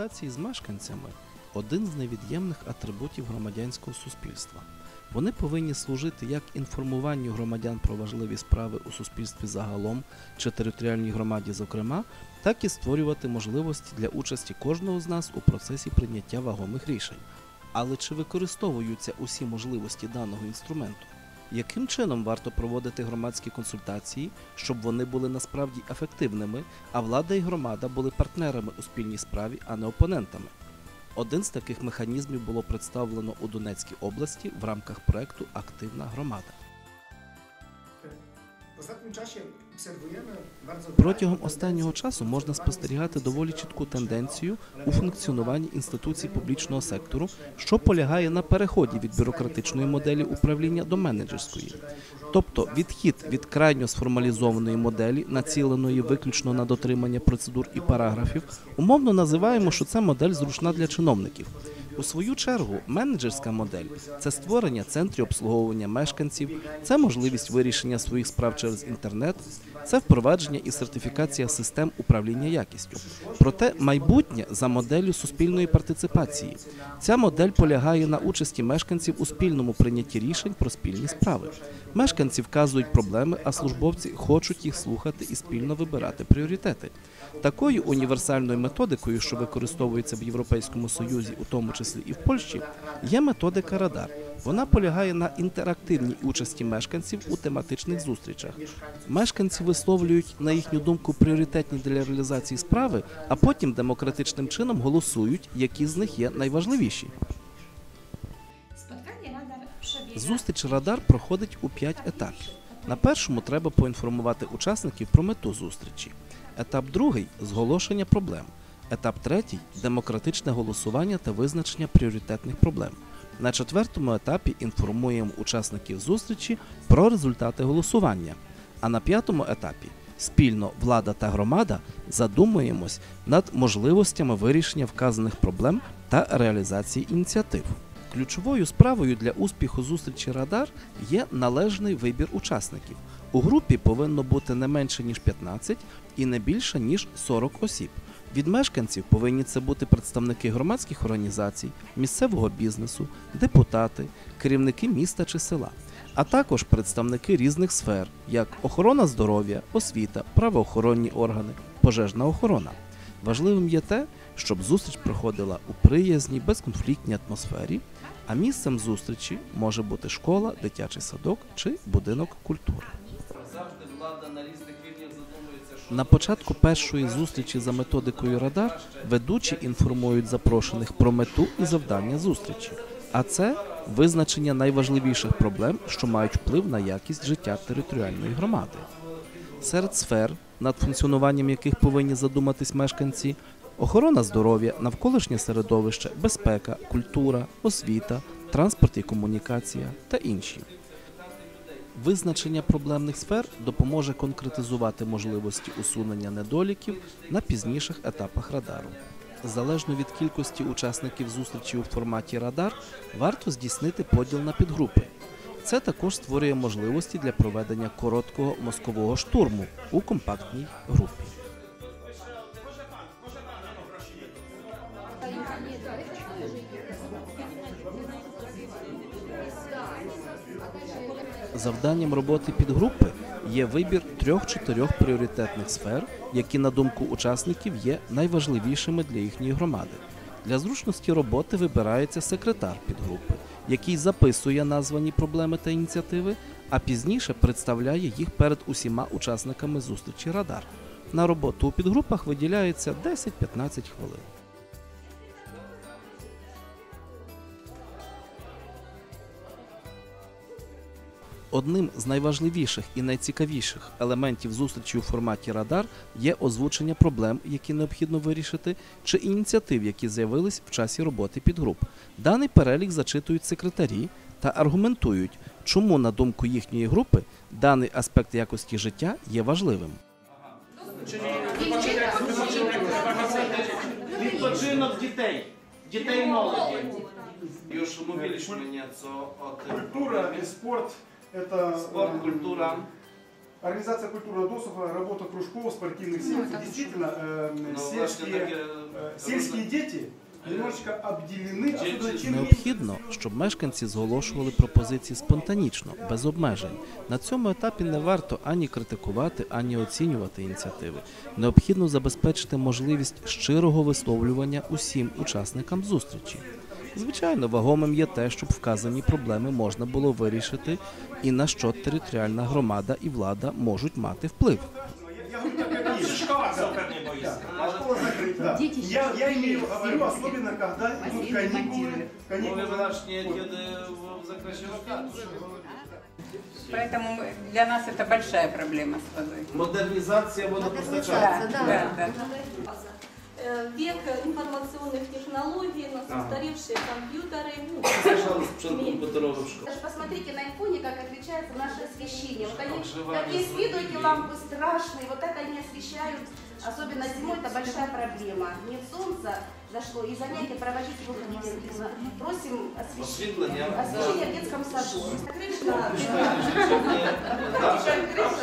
консультації з мешканцями один з невід'ємних атрибутів громадянського суспільства. Вони повинні служити як інформуванню громадян про важливі справи у суспільстві загалом чи територіальній громаді, зокрема, так і створювати можливості для участі кожного з нас у процесі прийняття вагомих рішень. Але чи використовуються усі можливості даного інструменту? Яким чином варто проводити громадські консультації, щоб вони були насправді ефективними, а влада і громада були партнерами у спільній справі, а не опонентами? Один з таких механізмів було представлено у Донецькій області в рамках проекту Активна громада. Протягом останнього часу можна спостерігати доволі чітку тенденцію у функціонуванні інституцій публічного сектору, що полягає на переході від бюрократичної моделі управління до менеджерської, тобто відхід від крайньо сформалізованої моделі, націленої виключно на дотримання процедур і параграфів, умовно називаємо, що це модель зручна для чиновників. У свою чергу, менеджерська модель це створення центрів обслуговування мешканців, це можливість вирішення своїх справ через інтернет, це впровадження і сертифікація систем управління якістю. Проте майбутнє за моделлю суспільної партиципації. Ця модель полягає на участі мешканців у спільному прийнятті рішень про спільні справи. Мешканці вказують проблеми, а службовці хочуть їх слухати і спільно вибирати пріоритети. Такою універсальною методикою, що використовується в Європейському Союзі, у тому числі і в Польщі, є методика Радар. Вона полягає на інтерактивній участі мешканців у тематичних зустрічах. Мешканці висловлюють, на їхню думку, пріоритетні для реалізації справи, а потім демократичним чином голосують, які з них є найважливіші. Зустріч Радар проходить у п'ять етапів. На першому треба поінформувати учасників про мету зустрічі. Етап другий зголошення проблем. Етап третій демократичне голосування та визначення пріоритетних проблем. На четвертому етапі інформуємо учасників зустрічі про результати голосування. А на п'ятому етапі спільно влада та громада задумуємось над можливостями вирішення вказаних проблем та реалізації ініціатив. Ключовою справою для успіху зустрічі Радар є належний вибір учасників. У групі повинно бути не менше ніж 15 і не більше ніж 40 осіб. Від мешканців повинні це бути представники громадських організацій, місцевого бізнесу, депутати, керівники міста чи села, а також представники різних сфер, як охорона здоров'я, освіта, правоохоронні органи, пожежна охорона. Важливим є те, щоб зустріч проходила у приязній, безконфліктній атмосфері, а місцем зустрічі може бути школа, дитячий садок чи будинок культури. Завжди на різних рівнях задумується, що на початку першої зустрічі за методикою Радар ведучі інформують запрошених про мету і завдання зустрічі. А це визначення найважливіших проблем, що мають вплив на якість життя територіальної громади. Серед сфер, над функціонуванням яких повинні задуматись мешканці, охорона здоров'я, навколишнє середовище, безпека, культура, освіта, транспорт і комунікація та інші. Визначення проблемних сфер допоможе конкретизувати можливості усунення недоліків на пізніших етапах радару. Залежно від кількості учасників зустрічі у форматі радар, варто здійснити поділ на підгрупи. Це також створює можливості для проведення короткого мозкового штурму у компактній групі. Завданням роботи підгрупи є вибір трьох-чотирьох пріоритетних сфер, які, на думку учасників, є найважливішими для їхньої громади. Для зручності роботи вибирається секретар підгрупи, який записує названі проблеми та ініціативи, а пізніше представляє їх перед усіма учасниками зустрічі Радар. На роботу у підгрупах виділяється 10-15 хвилин. Одним з найважливіших і найцікавіших елементів зустрічі у форматі Радар є озвучення проблем, які необхідно вирішити, чи ініціатив, які з'явились в часі роботи підгруп. Даний перелік зачитують секретарі та аргументують, чому, на думку їхньої групи, даний аспект якості життя є важливим. Відпочинок дітей, дітей молоді. Культура и спорт – это Sport, э, kultura. Организация культурного досуга, работа кружков, спортивных секций. Действительно, э, сельские, э, сельские дети немножечко обделены, особенно чем Необхідно, щоб мешканці зголошували пропозиції спонтанічно, без обмежень. На цьому етапі не варто ані критикувати, ані оцінювати ініціативи. Необхідно забезпечити можливість щирого висловлювання усім учасникам зустрічі. Звичайно, вагомим є те, щоб вказані проблеми можна було вирішити і на що територіальна громада і влада можуть мати вплив. Я говорю, так, как есть. Школа супер не боїться. Да, школа закрыта. Да. Дети Я, сейчас я имею, все говорю, все особенно когда идут Бассейны, каникулы. монтируют. каникулы. Поэтому мы- для нас это большая проблема с водой. Модернізація Модернізація, Да, да. да, да. Э, Век информационных технологий, Нас устаревшие компьютеры. Ну, Даже посмотрите на айфоне, как отличается наше освещение. Вот они, такие с виду эти лампы страшные, вот так они освещают. Особенно зимой это большая проблема. Нет солнца зашло, и занятия проводить выходите. Просим освещение. Освещение в детском саду. Крыша,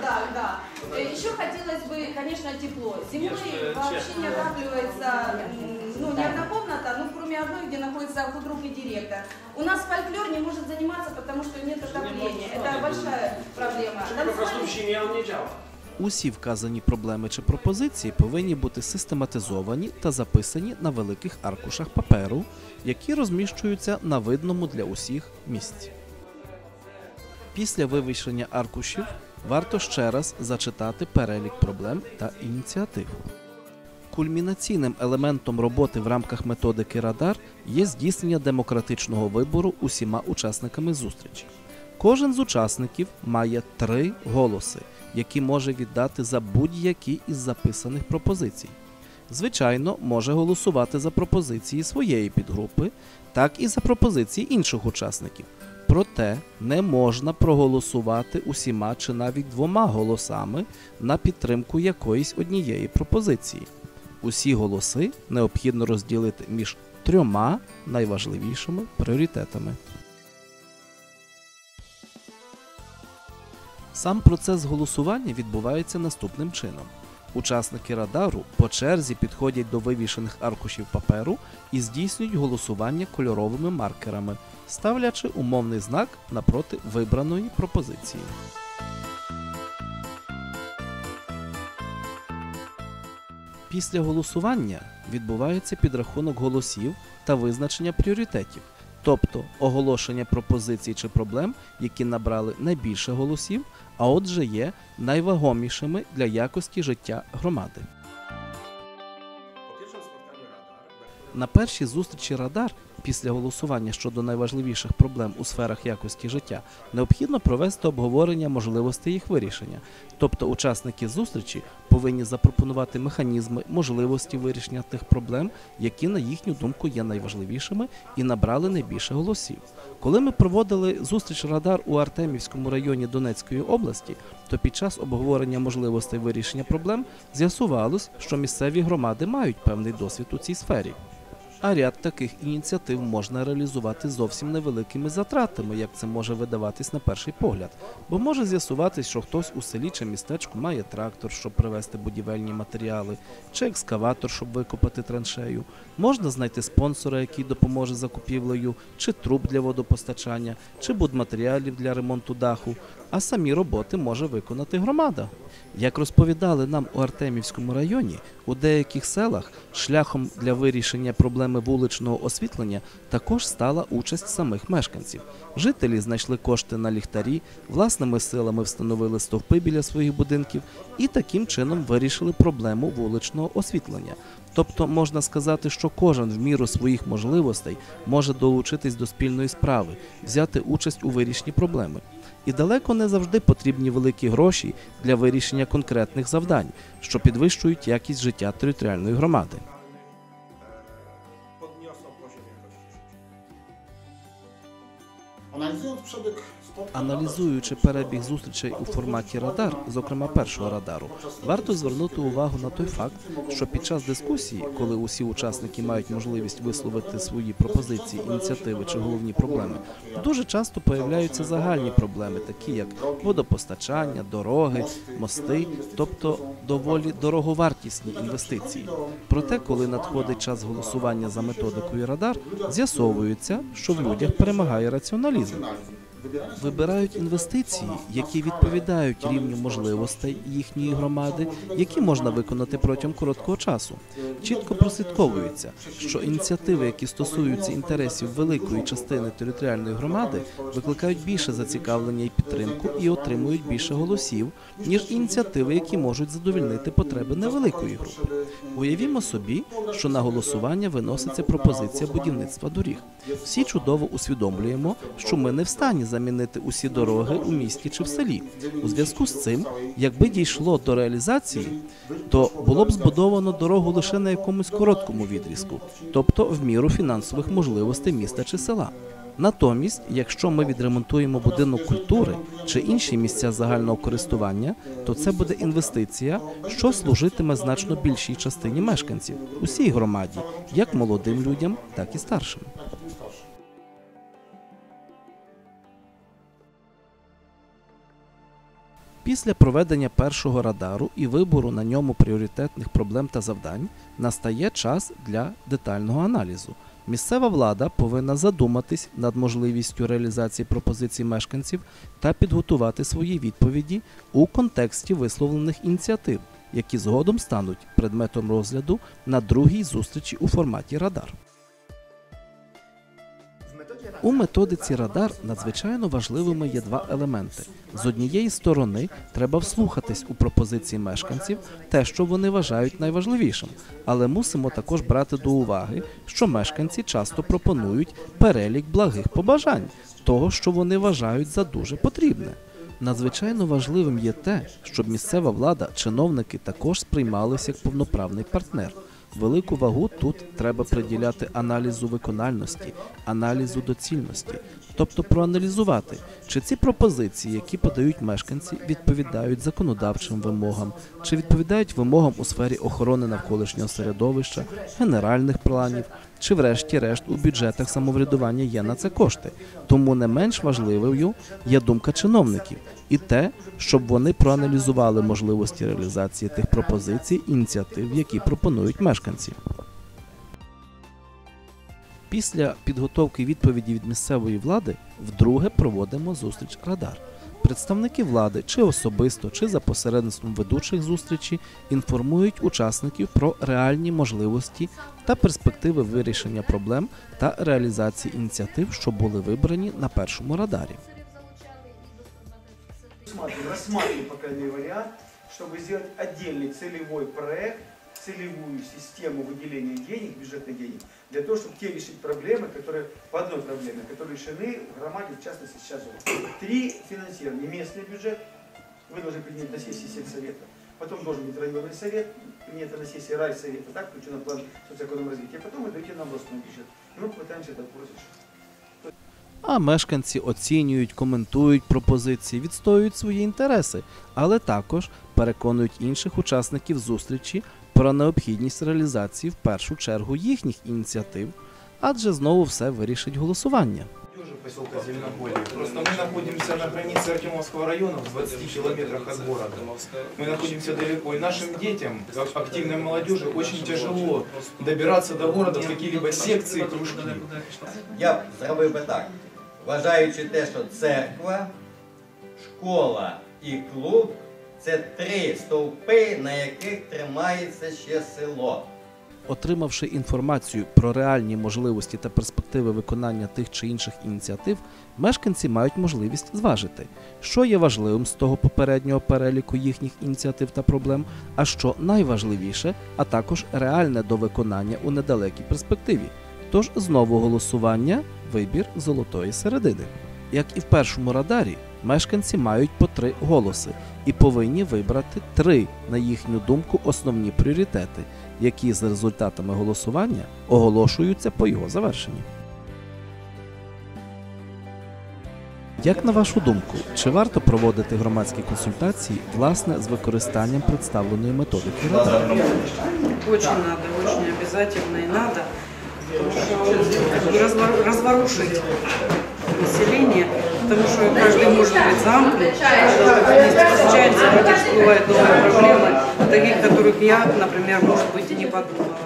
да, да. Э, Еще хотелось бы, конечно, тепло. Зимой вообще не отапливается, ну, ни одна комната, ну, кроме одной, где находится худрук и директор. У нас фольклор не может заниматься, потому что нет отопления. Это большая проблема. Усі вказані проблеми чи пропозиції повинні бути систематизовані та записані на великих аркушах паперу, які розміщуються на видному для усіх місці. Після вивішення аркушів варто ще раз зачитати перелік проблем та ініціатив. Кульмінаційним елементом роботи в рамках методики Радар є здійснення демократичного вибору усіма учасниками зустрічі. Кожен з учасників має три голоси, які може віддати за будь-які із записаних пропозицій. Звичайно, може голосувати за пропозиції своєї підгрупи, так і за пропозиції інших учасників. Проте не можна проголосувати усіма чи навіть двома голосами на підтримку якоїсь однієї пропозиції. Усі голоси необхідно розділити між трьома найважливішими пріоритетами. Сам процес голосування відбувається наступним чином. Учасники радару по черзі підходять до вивішених аркушів паперу і здійснюють голосування кольоровими маркерами, ставлячи умовний знак напроти вибраної пропозиції. Після голосування відбувається підрахунок голосів та визначення пріоритетів, тобто оголошення пропозицій чи проблем, які набрали найбільше голосів, а отже є найвагомішими для якості життя громади. На першій зустрічі Радар після голосування щодо найважливіших проблем у сферах якості життя необхідно провести обговорення можливостей їх вирішення. Тобто учасники зустрічі повинні запропонувати механізми можливості вирішення тих проблем, які, на їхню думку, є найважливішими і набрали найбільше голосів. Коли ми проводили зустріч Радар у Артемівському районі Донецької області, то під час обговорення можливостей вирішення проблем з'ясувалось, що місцеві громади мають певний досвід у цій сфері. А ряд таких ініціатив можна реалізувати зовсім невеликими затратами, як це може видаватись на перший погляд. Бо може з'ясуватись, що хтось у селі чи містечку має трактор, щоб привезти будівельні матеріали, чи екскаватор, щоб викопати траншею. Можна знайти спонсора, який допоможе закупівлею, чи труб для водопостачання, чи будматеріалів для ремонту даху. А самі роботи може виконати громада. Як розповідали нам у Артемівському районі, у деяких селах шляхом для вирішення проблеми вуличного освітлення також стала участь самих мешканців. Жителі знайшли кошти на ліхтарі, власними силами встановили стовпи біля своїх будинків і таким чином вирішили проблему вуличного освітлення. Тобто можна сказати, що кожен в міру своїх можливостей може долучитись до спільної справи, взяти участь у вирішенні проблеми. І далеко не завжди потрібні великі гроші для вирішення конкретних завдань, що підвищують якість життя територіальної громади. Аналізуючи перебіг зустрічей у форматі радар, зокрема першого радару, варто звернути увагу на той факт, що під час дискусії, коли усі учасники мають можливість висловити свої пропозиції, ініціативи чи головні проблеми, дуже часто появляються загальні проблеми, такі як водопостачання, дороги, мости, тобто доволі дороговартісні інвестиції. Проте, коли надходить час голосування за методикою радар, з'ясовується, що в людях перемагає раціоналізм. Вибирають інвестиції, які відповідають рівню можливостей їхньої громади, які можна виконати протягом короткого часу. Чітко прослідковується, що ініціативи, які стосуються інтересів великої частини територіальної громади, викликають більше зацікавлення і підтримку і отримують більше голосів, ніж ініціативи, які можуть задовільнити потреби невеликої групи. Уявімо собі, що на голосування виноситься пропозиція будівництва доріг. Всі чудово усвідомлюємо, що ми не в стані замінити усі дороги у місті чи в селі. У зв'язку з цим, якби дійшло до реалізації, то було б збудовано дорогу лише на якомусь короткому відрізку, тобто в міру фінансових можливостей міста чи села. Натомість, якщо ми відремонтуємо будинок культури чи інші місця загального користування, то це буде інвестиція, що служитиме значно більшій частині мешканців, усій громаді, як молодим людям, так і старшим. Після проведення першого радару і вибору на ньому пріоритетних проблем та завдань настає час для детального аналізу. Місцева влада повинна задуматись над можливістю реалізації пропозицій мешканців та підготувати свої відповіді у контексті висловлених ініціатив, які згодом стануть предметом розгляду на другій зустрічі у форматі радар. У методиці радар надзвичайно важливими є два елементи. З однієї сторони, треба вслухатись у пропозиції мешканців, те, що вони вважають найважливішим, але мусимо також брати до уваги, що мешканці часто пропонують перелік благих побажань, того, що вони вважають за дуже потрібне. Надзвичайно важливим є те, щоб місцева влада, чиновники також сприймалися як повноправний партнер. Велику вагу тут треба приділяти аналізу викональності, аналізу доцільності, тобто проаналізувати, чи ці пропозиції, які подають мешканці, відповідають законодавчим вимогам, чи відповідають вимогам у сфері охорони навколишнього середовища, генеральних планів, чи врешті-решт у бюджетах самоврядування є на це кошти. Тому не менш важливою є думка чиновників і те, щоб вони проаналізували можливості реалізації тих пропозицій, ініціатив, які пропонують мешканці. Після підготовки відповіді від місцевої влади вдруге проводимо зустріч Радар. Представники влади чи особисто, чи за посередництвом ведучих зустрічі інформують учасників про реальні можливості та перспективи вирішення проблем та реалізації ініціатив, що були вибрані на першому радарі. Рассматриваем, рассматриваем по крайней мере вариант, чтобы сделать отдельный целевой проект, целевую систему выделения денег, бюджетных денег, для того, чтобы те решить проблемы, которые, по одной проблеме, которые решены в громаде, в частности, сейчас. Три финансирования. Местный бюджет, вы должны принять на сессии сельсовета, потом должен быть районный совет, принято на сессии райсовета, так, включено в план социоэкономного развития, потом вы даете нам областной бюджет. И мы попытаемся этот вопрос решить. А мешканці оцінюють, коментують пропозиції, відстоюють свої інтереси, але також переконують інших учасників зустрічі про необхідність реалізації в першу чергу їхніх ініціатив, адже знову все вирішить голосування. Поселка Зеленополье. Просто мы находимся на границе Артемовского района, в 20 километрах от города. Мы находимся далеко, и нашим детям, как активной молодежи, очень тяжело добираться до города в какие-либо секции, кружки. Я зробив би так, вважаючи те, що церква, школа і клуб це три стовпи, на яких тримається ще село. Отримавши інформацію про реальні можливості та перспективи виконання тих чи інших ініціатив, мешканці мають можливість зважити, що є важливим з того попереднього переліку їхніх ініціатив та проблем, а що найважливіше, а також реальне до виконання у недалекій перспективі. Тож знову голосування вибір золотої середини. Як і в першому радарі, мешканці мають по три голоси і повинні вибрати три, на їхню думку, основні пріоритети, які з результатами голосування оголошуються по його завершенні. Як на вашу думку, чи варто проводити громадські консультації власне з використанням представленої методики радар? Очень надо, очень обязательно и надо, потому что как бы развор- разворушить население, потому что каждый может быть замкнут, каждый вместе встречается, вроде всплывают новые проблемы, о таких, которых я, например, может быть, и не подумала.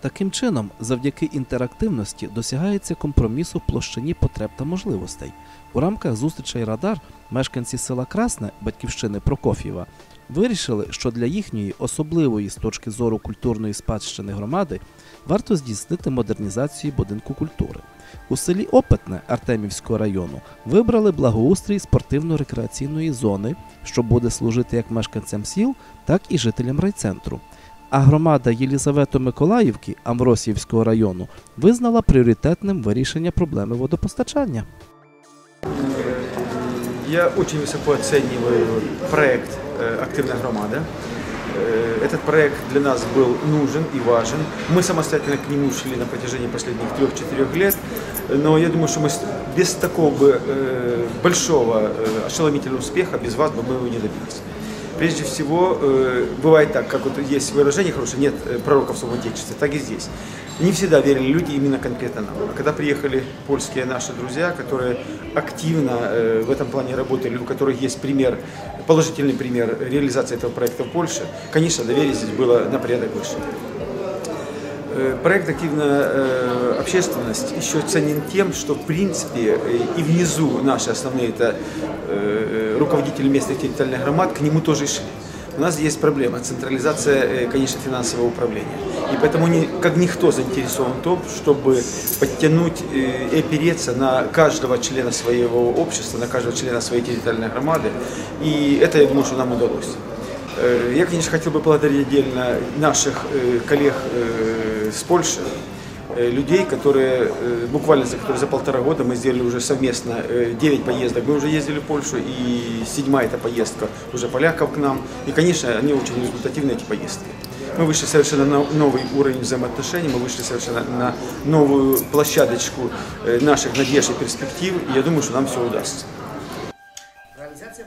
Таким чином, завдяки інтерактивності досягається компромісу в площині потреб та можливостей. У рамках зустрічей Радар мешканці села Красне, батьківщини Прокоф'єва, вирішили, що для їхньої особливої з точки зору культурної спадщини громади варто здійснити модернізацію будинку культури. У селі Опитне Артемівського району вибрали благоустрій спортивно-рекреаційної зони, що буде служити як мешканцям сіл, так і жителям райцентру. А громада Єлізавето-Миколаївки Амвросіївського району визнала пріоритетним вирішення проблеми водопостачання. Я очень высоко оцениваю проект э, «Активная громада». Э, Этот проект для нас был нужен и важен. Мы самостоятельно к нему шли на протяжении последних трех-четырех лет, но я думаю, что мы без такого бы э, большого э, ошеломительного успеха, без вас бы мы его не добились. Прежде всего, бывает так, как вот есть выражение хорошее, нет пророков в своем отечестве, так и здесь. Не всегда верили люди именно конкретно нам. А когда приехали польские наши друзья, которые активно в этом плане работали, у которых есть пример, положительный пример реализации этого проекта в Польше, конечно, доверие здесь было на порядок выше. Э, Проект «Активная э, общественность» еще ценен тем, что в принципе и внизу наши основные это э, руководители местных территориальных громад к нему тоже шли. У нас есть проблема централизация, конечно, финансового управления. И поэтому они, как никто заинтересован в том, чтобы подтянуть э, и опереться на каждого члена своего общества, на каждого члена своей территориальной громады. И это, я думаю, что нам удалось. Э, Я, конечно, хотел бы благодарить отдельно наших э, коллег с Польши, людей, которые буквально за, которые за полтора года мы сделали уже совместно э, 9 поездок. Мы уже ездили в Польшу, и седьмая эта поездка уже поляков к нам. И, конечно, они очень результативны, эти поездки. Мы вышли совершенно на новый уровень взаимоотношений, мы вышли совершенно на новую площадочку э, наших надежд и перспектив. И я думаю, что нам все удастся.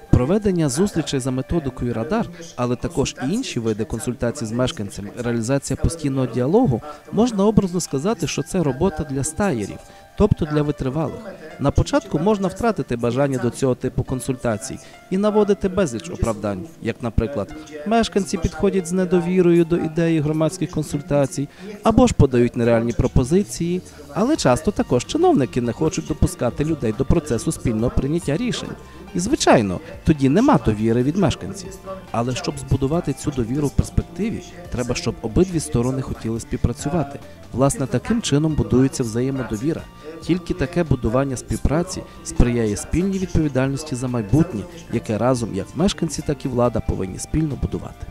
Проведення зустрічей за методикою Радар, але також і інші види консультацій з мешканцями, реалізація постійного діалогу, можна образно сказати, що це робота для стаєрів, тобто для витривалих. На початку можна втратити бажання до цього типу консультацій і наводити безліч оправдань, як, наприклад, мешканці підходять з недовірою до ідеї громадських консультацій або ж подають нереальні пропозиції, але часто також чиновники не хочуть допускати людей до процесу спільного прийняття рішень. І звичайно, тоді нема довіри від мешканців. Але щоб збудувати цю довіру в перспективі, треба, щоб обидві сторони хотіли співпрацювати. Власне, таким чином будується взаємодовіра. Тільки таке будування співпраці сприяє спільній відповідальності за майбутнє, яке разом як мешканці, так і влада повинні спільно будувати.